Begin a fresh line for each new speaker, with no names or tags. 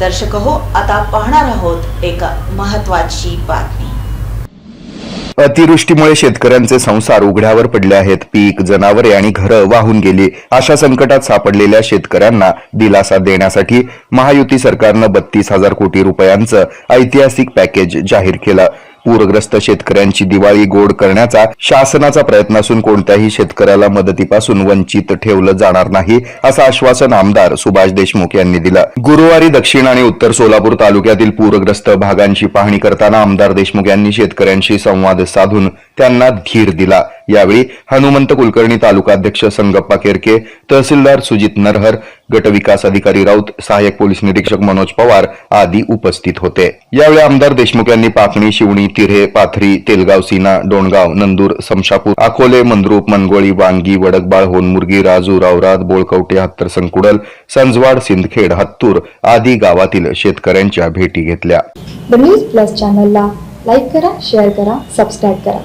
दर्शक हो आता पाहणार आहोत एक महत्वाची बातमी.
अतिवृष्टीमुळे शेतकऱ्यांचे संसार उघड्यावर पडले आहेत. पीक जनावरे आणि घरं वाहून गेली. अशा संकटात सापडलेल्या शेतकऱ्यांना दिलासा देण्यासाठी महायुती सरकारनं बत्तीस हजार कोटी रुपयांचं ऐतिहासिक पॅकेज जाहीर केलं. पूरग्रस्त शेतकऱ्यांची दिवाळी गोड करण्याचा शासनाचा प्रयत्न असून कोणत्याही शेतकऱ्याला मदतीपासून वंचित ठेवलं जाणार नाही असं आश्वासन आमदार सुभाष देशमुख यांनी दिलं. गुरुवारी दक्षिण आणि उत्तर सोलापूर तालुक्यातील पूरग्रस्त भागांची पाहणी करताना आमदार देशमुख यांनी शेतकऱ्यांशी संवाद साधून त्यांना धीर दिला. यावेळी हनुमंत कुलकर्णी तालुकाध्यक्ष संगप्पा केरके तहसीलदार सुजित नरहर गटविकास अधिकारी राऊत सहाय्यक पोलीस निरीक्षक मनोज पवार आदी उपस्थित होते. यावेळी आमदार देशमुख यांनी पाकणी शिवणी तिरे पाथरी तेलगाव सीना डोणगाव नंदूर समशापूर अकोले मंद्रुप मनगोळी वांगी वडकबाळ होनमुर्गी राजू रावरात बोळकवटे हत्तर संकुडल संजवाड सिंदखेड हत्तूर आदी गावातील शेतकऱ्यांच्या भेटी घेतल्या.
न्यूज प्लस चॅनलला लाईक करा शेअर करा सबस्क्राईब करा.